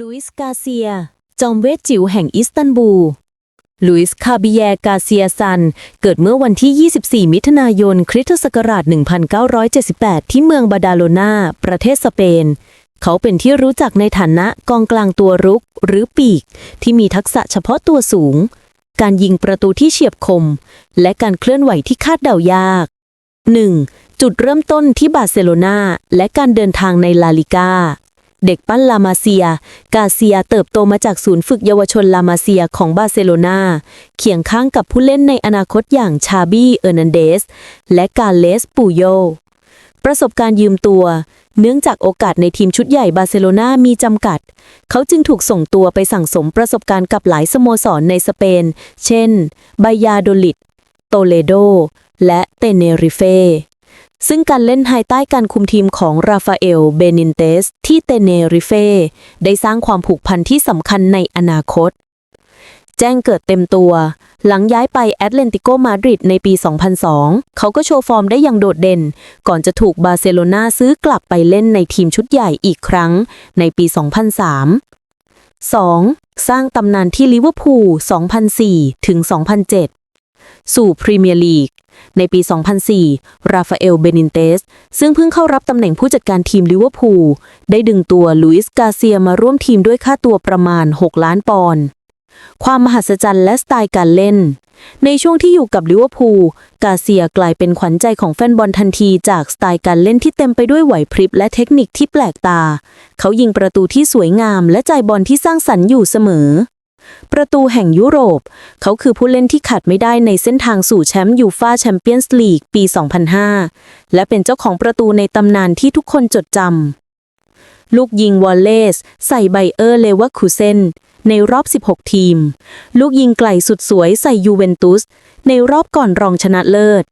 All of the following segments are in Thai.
ลุยส์กาเซีย จอมเวทจิ๋วแห่งอิสตันบูล ลุยส์คาบิแยกาเซียซัน เกิดเมื่อวันที่ 24 มิถุนายน คริสตศักราช 1978 ที่เมืองบาดาโลนา ประเทศสเปน เขาเป็นที่รู้จักในฐานะกองกลางตัวรุก หรือปีก ที่มีทักษะเฉพาะตัวสูง การยิงประตูที่เฉียบคม และการเคลื่อนไหวที่คาดเดายาก 1. จุดเริ่มต้นที่บาร์เซโลนาและการเดินทางในลาลิกา เด็กปั้นลามาเซีย กาเซียเติบโตมาจากศูนย์ฝึกเยาวชนลามาเซียของบาร์เซโลนาเคียงข้างกับผู้เล่นในอนาคตอย่างชาบี้เออร์นันเดส และกาเลสปูโย ประสบการณ์ยืมตัว เนื่องจากโอกาสในทีมชุดใหญ่บาร์เซโลนามีจำกัด เขาจึงถูกส่งตัวไปสั่งสมประสบการณ์กับหลายสโมสรในสเปน เช่น บายาโดลิด โตเลโด และเตเนริเฟ ซึ่งการเล่นภายใต้การคุมทีมของราฟาเอล เบนินเตส ที่เตเนริเฟ ได้สร้างความผูกพันที่สำคัญในอนาคต แจ้งเกิดเต็มตัว หลังย้ายไปแอตเลนติโกมาดริดในปี 2002 เขาก็โชว์ฟอร์มได้อย่างโดดเด่น ก่อนจะถูกบาร์เซโลนาซื้อกลับไปเล่นในทีมชุดใหญ่อีกครั้งในปี 2003 2. สร้างตำนานที่ลิเวอร์พูล 2004 ถึง 2007 สู่พรีเมียร์ลีก ในปี 2004 ราฟาเอล เบนินเตส ซึ่งเพิ่งเข้ารับตำแหน่งผู้จัดการทีมลิเวอร์พูล ได้ดึงตัวลุยส์กาเซียมาร่วมทีมด้วยค่าตัวประมาณ 6 ล้านปอนด์ ความมหัศจรรย์และสไตล์การเล่น ในช่วงที่อยู่กับลิเวอร์พูล กาเซียกลายเป็นขวัญใจของแฟนบอลทันทีจากสไตล์การเล่นที่เต็มไปด้วยไหวพริบและเทคนิคที่แปลกตา เขายิงประตูที่สวยงามและจ่ายบอลที่สร้างสรรค์อยู่เสมอ ประตูแห่งยุโรป เขาคือผู้เล่นที่ขาดไม่ได้ในเส้นทางสู่แชมป์ยูฟาแชมเปี้ยนส์ลีกปี 2005 และเป็นเจ้าของประตูในตำนานที่ทุกคนจดจำ ลูกยิงวอลเลสใส่ไบเออร์เลเวอร์คูเซนในรอบ 16 ทีม ลูกยิงไกลสุดสวยใส่ยูเวนตุส ในรอบก่อนรองชนะเลิศ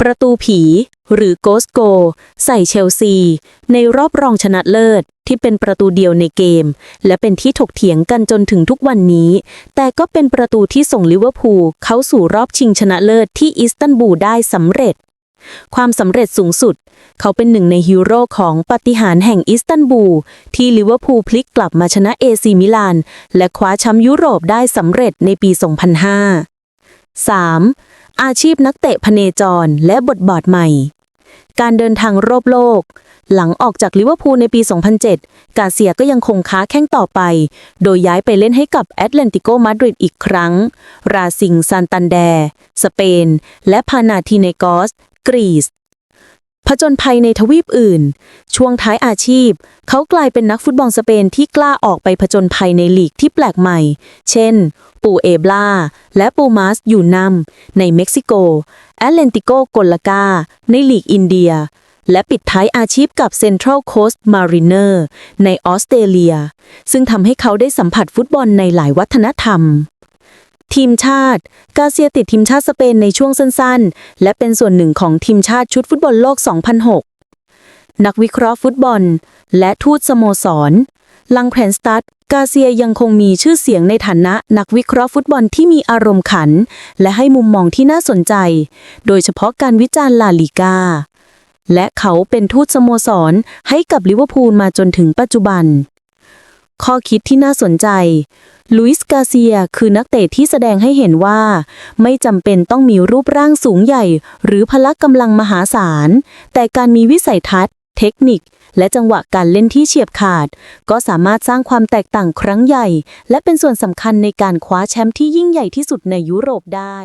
ประตูผี หรือโกสโก ใส่เชลซี ในรอบรองชนะเลิศที่เป็นประตูเดียวในเกม และเป็นที่ถกเถียงกันจนถึงทุกวันนี้ แต่ก็เป็นประตูที่ส่งลิเวอร์พูลเข้าสู่รอบชิงชนะเลิศที่อิสตันบูลได้สำเร็จ ความสำเร็จสูงสุด เขาเป็นหนึ่งในฮีโร่ของปาฏิหาริย์แห่งอิสตันบูลที่ลิเวอร์พูลพลิกกลับมาชนะเอซีมิลาน และคว้าแชมป์ยุโรปได้สำเร็จในปี 2005 3. อาชีพนักเตะพเนจรและบทบาทใหม่ การเดินทางรอบโลก หลังออกจากลิเวอร์พูลในปี 2007 กาเซียก็ยังคงค้าแข้งต่อไป โดยย้ายไปเล่นให้กับแอตเลนติโกมาดริดอีกครั้ง ราซิงซานตันแด สเปน และพานาทีเนกอส กรีซ ผจญภัยในทวีปอื่น ช่วงท้ายอาชีพ เขากลายเป็นนักฟุตบอลสเปนที่กล้าออกไปผจญภัยในลีกที่แปลกใหม่ เช่น ปูเอบลา และปูมาสอยูนัมในเม็กซิโก แอตเลนติโกโกลากา ในลีกอินเดีย และปิดท้ายอาชีพกับ Central Coast Mariner ในออสเตรเลีย ซึ่งทำให้เขาได้สัมผัสฟุตบอลในหลายวัฒนธรรม ทีมชาติ กาเซียติดทีมชาติสเปนในช่วงสั้นๆ และเป็นส่วนหนึ่งของทีมชาติชุดฟุตบอลโลก 2006 นักวิเคราะห์ฟุตบอล และทูตสโมสร ลังแพนสตัดกาเซียยังคงมีชื่อเสียงในฐานะนักวิเคราะห์ฟุตบอลที่มีอารมณ์ขัน และให้มุมมองที่น่าสนใจ โดยเฉพาะการวิจารณ์ลาลิกา และเขาเป็นทูตสโมสรให้กับลิเวอร์พูลมาจนถึงปัจจุบัน ข้อคิดที่น่าสนใจ ลุยส์กาเซียคือนักเตะที่แสดงให้เห็นว่า ไม่จำเป็นต้องมีรูปร่างสูงใหญ่ หรือพละกำลังมหาศาล แต่การมีวิสัยทัศน์ เทคนิค และจังหวะการเล่นที่เฉียบขาด ก็สามารถสร้างความแตกต่างครั้งใหญ่ และเป็นส่วนสำคัญในการคว้าแชมป์ที่ยิ่งใหญ่ที่สุดในยุโรปได้